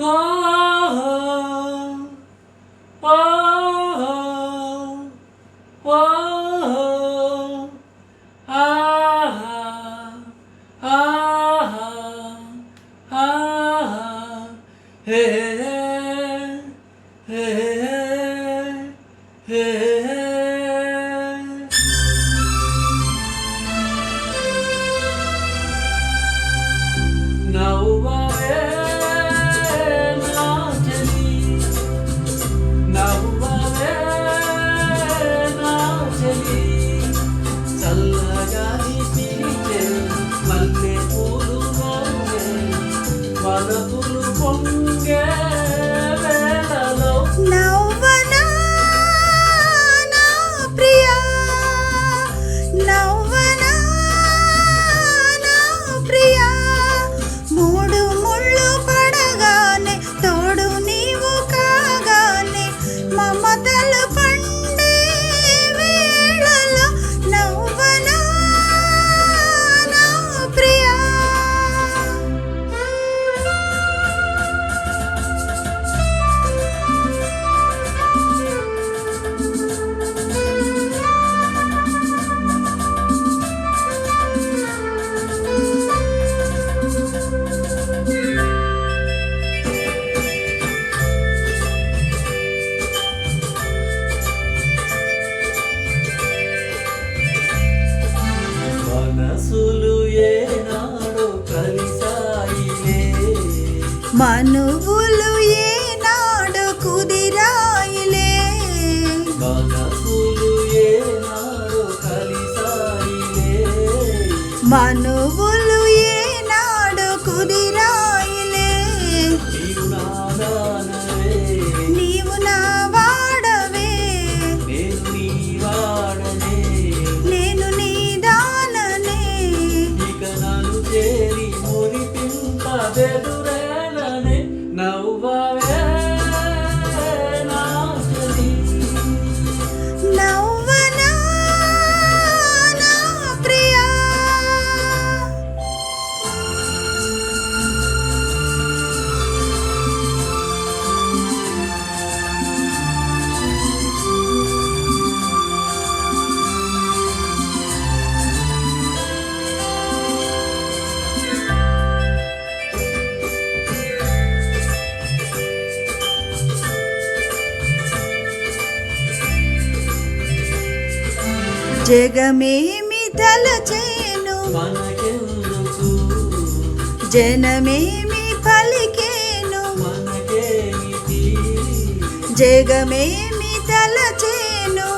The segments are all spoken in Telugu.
oh, oh, oh, ah, ah, ah, hey. God is me. మనువులు ఏనాడు కుదిరాయిలే. మనువులు ఏనాడు కుదిరాయిలే. నీవు నా వాడవే. నేను నీ దాననే. ఇక నన్ను చేరి జగమేమి తలచేను? జనమేమి పలికేను? జగమేమి తలచేను?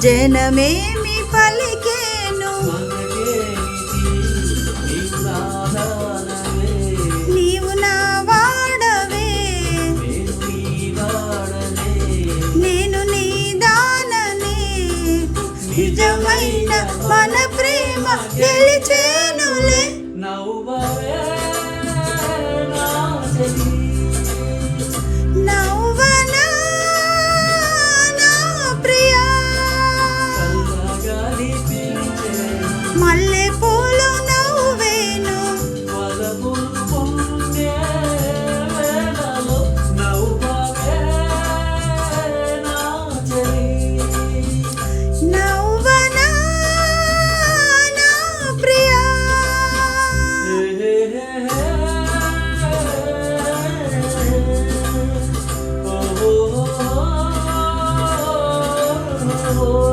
జనమేమి పలికేను 美利坚 oh, oh, oh. oh, oh.